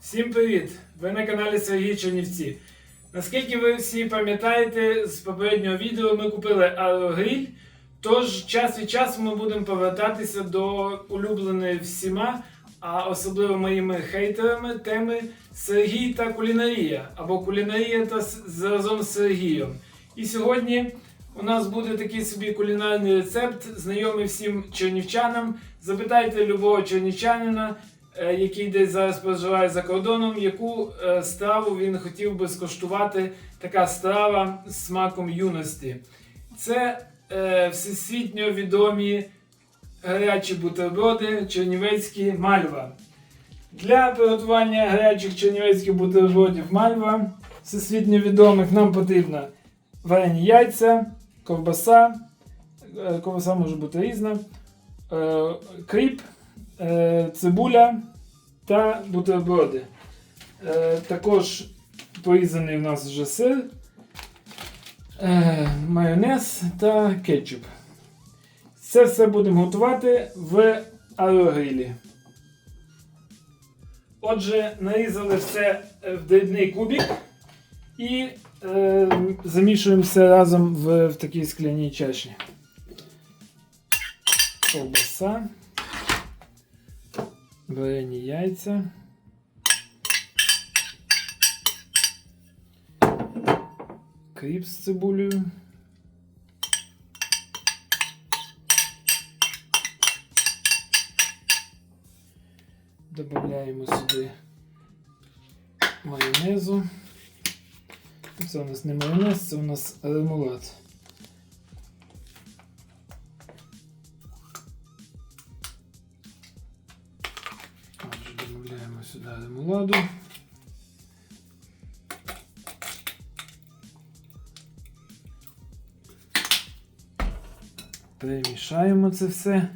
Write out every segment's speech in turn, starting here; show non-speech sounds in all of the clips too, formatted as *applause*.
Всім привіт! Ви на каналі Сергій Чернівці. Наскільки ви всі пам'ятаєте, з попереднього відео ми купили аерогриль, тож час від часу ми будемо повертатися до улюбленої всіма, а особливо моїми хейтерами теми Сергій та кулінарія, або кулінарія та разом з Сергієм. І сьогодні у нас буде такий собі кулінарний рецепт, знайомий всім чернівчанам. Запитайте любого чернівчанина, який десь зараз проживає за кордоном, яку е, страву він хотів би скуштувати. Така страва з смаком юності. Це е, всесвітньо відомі гарячі бутерброди чернівецькі мальва. Для приготування гарячих чернівецьких бутербродів мальва всесвітньо відомих нам потрібно варені яйця, ковбаса, е, ковбаса може бути різна, е, кріп, е, цибуля та бутерброди. Е, Також порізаний у нас вже сир, е, майонез та кетчуп. Це все будемо готувати в аерогрилі. Отже, нарізали все е, в дрібний кубик і е, замішуємо все разом в, в такій скляній чаші. Ковбаса, варені яйця. Кріп з цибулею. Добавляємо сюди майонезу. Це у нас не майонез, це у нас ремулад. Сюди ремуладу. Перемішаємо це все.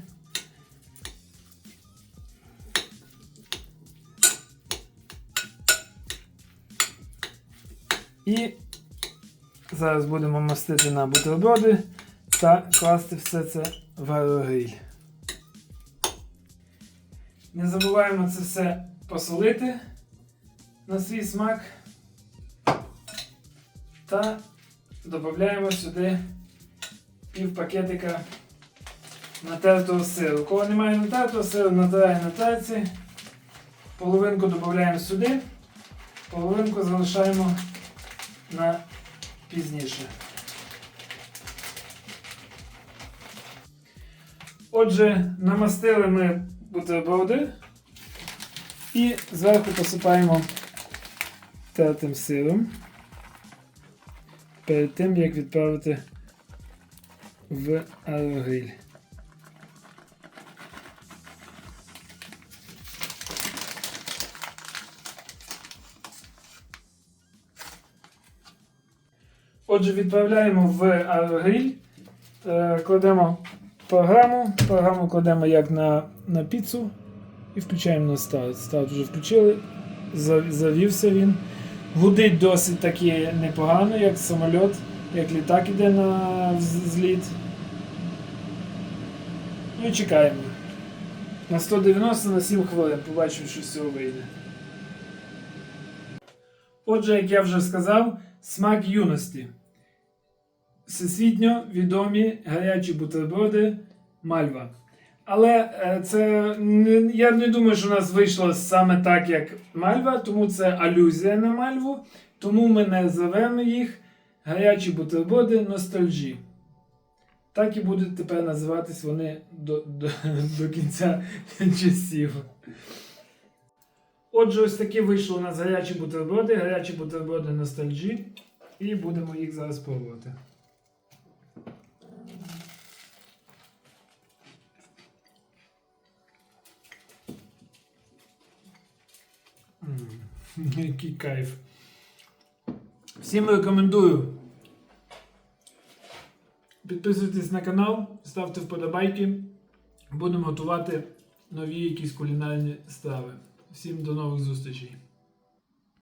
І зараз будемо мастити на бутерброди та класти все це в аерогриль. Не забуваємо це все посолити на свій смак. Та додаємо сюди пів пакетика натертого сиру. Кого немає натертого сиру, натирає на терці. Половинку додаємо сюди, половинку залишаємо на пізніше. Отже, намастили ми бутерброди і зверху посипаємо тертим сиром. Перед тим, як відправити в аерогриль. Отже, відправляємо в аерогриль, е, кладемо програму, програму кладемо як на, на піцу і включаємо на старт. Старт вже включили, завівся він. Гудить досить таки непогано, як самоліт, як літак іде на зліт. Ну і чекаємо. На 190 на 7 хвилин. Побачимо, що з цього вийде. Отже, як я вже сказав, смак юності. Всесвітньо відомі гарячі бутерброди Мальва. Але е, це я не думаю, що у нас вийшло саме так, як Мальва, тому це алюзія на Мальву. Тому ми називаємо їх гарячі бутерброди ностальжі. Так і будуть тепер називатись вони до, до, до кінця часів. Отже, ось такі вийшли у нас гарячі бутерброди, гарячі бутерброди ностальжі. І будемо їх зараз пробувати. *laughs* Який кайф. Всім рекомендую. Підписуйтесь на канал, ставте вподобайки. Будемо готувати нові якісь кулінарні страви. Всім до нових зустрічей!